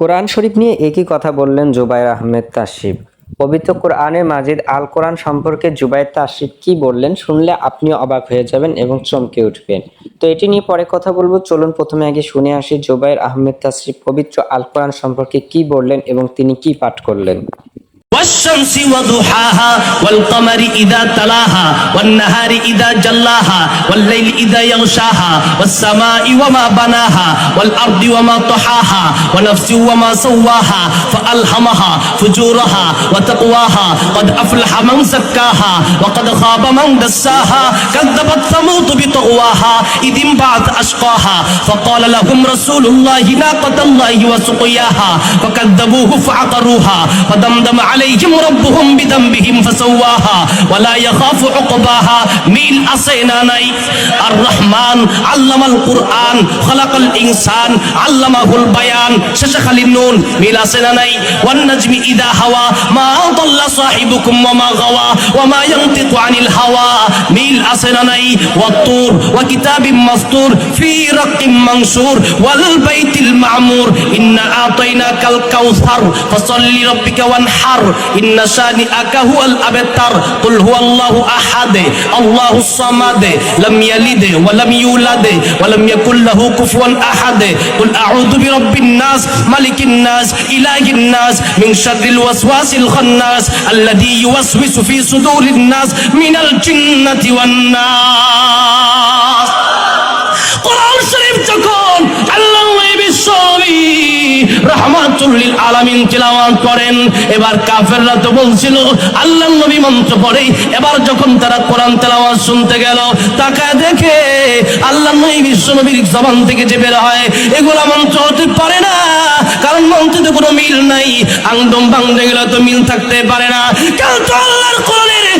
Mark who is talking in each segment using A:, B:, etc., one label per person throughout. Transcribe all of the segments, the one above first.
A: কোরআন শরীফ নিয়ে একই কথা বললেন জুবাইর আহমেদ তাসিফ পবিত্র কোরআনে মাজিদ আল কোরআন সম্পর্কে জুবাইর তাসিফ কি বললেন শুনলে আপনিও অবাক হয়ে যাবেন এবং চমকে উঠবেন। তো এটি নিয়ে পরে কথা বলব। চলুন প্রথমে আগে শুনে আসি জুবাইর আহমেদ তাসিফ পবিত্র আল কোরআন সম্পর্কে কি বললেন এবং তিনি কি পাঠ করলেন।
B: والشمس وضحاها والقمر إذا تلاها والنهار إذا جلاها والليل إذا يغشاها والسماء وما بناها والأرض وما طحاها ونفس وما سواها فألهمها فجورها وتقواها قد أفلح من زكاها وقد خاب من دساها كذبت ثمود بطغواها إذ انبعث أشقاها فقال لهم رسول الله ناقة الله وسقياها فكذبوه فعقروها فدمدم عليهم عليهم ربهم بذنبهم فسواها ولا يخاف عقباها. ميل أسيناني الرحمن علم القرآن خلق الإنسان علمه البيان. ششخ للنون ميل أسيناني والنجم إذا هوى ما ضل صاحبكم وما غوى وما ينطق عن الهوى. ميل أسيناني والطور وكتاب مسطور في رق منشور. والبيت المعمور إن أعطيناك الكوثر فصل لربك وانحر. ইন্না শানি আকাহু আল আবেতার, কুল হুয়াল্লাহু আহাদে আল্লাহুস সামাদে, লাম ইয়ালিদে ওয়া লাম ইউলাদে, ওয়া লাম ইয়াকুল লাহু কুফুয়ান আহাদে, কুল আউযু বিরাব্বিন নাস, মালিকিন নাস, ইলাহিন নাস, মিন শাররিল ওয়াসওয়াসিল খান্নাস, আল্লাযী ইউওয়াসওয়িসু ফি সুদুরিন নাস, মিনাল জিন্নাতি ওয়ান নাস। কোরআন শরীফ যখন আল্লাহ বিশ্ব রহমান রহমাতুল্লিল আলামিন করেন। এবার কাফেররা তো বলছিল নবী মন্ত্র পড়ে এবার যখন তারা কোরআন তেলাওয়াত শুনতে গেল, তাকায় দেখে আল্লাহ নবী বিশ্বনবীর জবান থেকে যে বের হয়, এগুলা মন্ত্র হতে পারে না, কারণ মন্ত্রে তো কোনো মিল নাই। আংদম বাংদে গেলে তো মিল থাকতে পারে না। কিন্তু আল্লাহর কোরআনের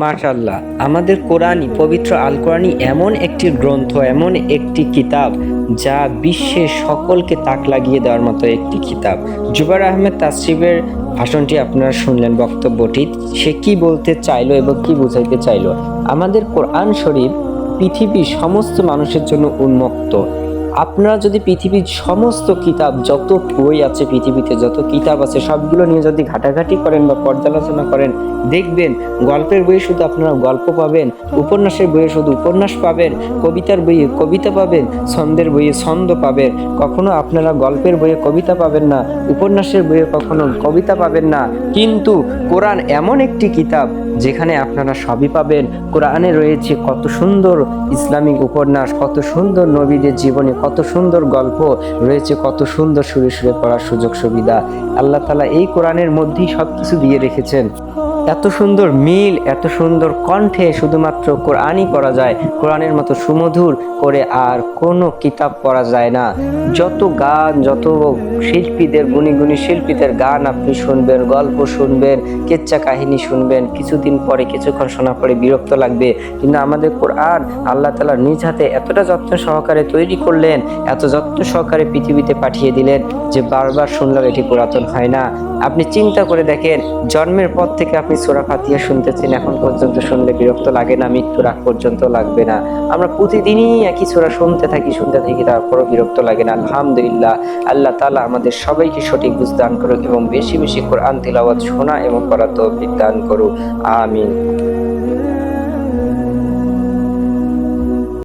A: মাশাল্লাহ আমাদের কোরআনই, পবিত্র আল কোরআনই এমন একটি গ্রন্থ, এমন একটি কিতাব যা বিশ্বের সকলকে তাক লাগিয়ে দেওয়ার মতো একটি কিতাব। জুবার আহমেদ তাসরিফের ভাষণটি আপনারা শুনলেন বক্তব্যটি, সে কি বলতে চাইলো এবং কি বুঝাইতে চাইলো? আমাদের কোরআন শরীফ পৃথিবীর সমস্ত মানুষের জন্য উন্মুক্ত। আপনারা যদি পৃথিবীর সমস্ত কিতাব, যত বই আছে পৃথিবীতে, যত কিতাব আছে, সবগুলো নিয়ে যদি ঘাটাঘাটি করেন বা পর্যালোচনা করেন, দেখবেন গল্পের বইয়ে শুধু আপনারা গল্প পাবেন, উপন্যাসের বইয়ে শুধু উপন্যাস পাবেন, কবিতার বইয়ে কবিতা পাবেন, ছন্দের বইয়ে ছন্দ পাবেন। কখনো আপনারা গল্পের বইয়ে কবিতা পাবেন না, উপন্যাসের বইয়ে কখনো কবিতা পাবেন না। কিন্তু কোরআন এমন একটি কিতাব যেখানে আপনারা সবই পাবেন। কোরআনে রয়েছে কত সুন্দর ইসলামিক উপন্যাস, কত সুন্দর নবীদের জীবনে, কত সুন্দর গল্প, রয়েছে কত সুন্দর সুরে সুরে পড়ার সুযোগ সুবিধা আল্লাহ তালা এই কোরআনের মধ্যেই সব কিছু দিয়ে রেখেছেন। এত সুন্দর মিল, এত সুন্দর কণ্ঠে শুধুমাত্র কোরআনই পড়া যায়। কোরআনের মতো সুমধুর করে আর কোনো কিতাব পড়া যায় না। যত গান, যত শিল্পীদের গুণী গুণী শিল্পীদের গান আপনি শুনবেন, গল্প শুনবেন কেচ্চা কাহিনী শুনবেন, কিছুদিন পরে, কিছুক্ষণ শোনা পরে বিরক্ত লাগবে। কিন্তু আমাদের কোরআন আল্লাহ তালা নিজ হাতে এতটা যত্ন সহকারে তৈরি করলেন, এত যত্ন সহকারে পৃথিবীতে পাঠিয়ে দিলেন যে বারবার শুনলেও এটি পুরাতন হয় না। আপনি চিন্তা করে দেখেন, জন্মের পর থেকে আপনি সোরা ফাতিয়া শুনতেছেন এখন পর্যন্ত শুনলে বিরক্ত লাগে না, মৃত্যুর আগ পর্যন্ত লাগবে না। আমরা প্রতিদিনই একই সোরা শুনতে থাকি শুনতে থাকি, তারপরও বিরক্ত লাগে না। আলহামদুলিল্লাহ, আল্লাহ তালা আমাদের সবাইকে সঠিক বুঝ দান করুক এবং বেশি বেশি কোরআন তিলাওয়াত শোনা এবং করা তৌফিক দান করুক। আমিন।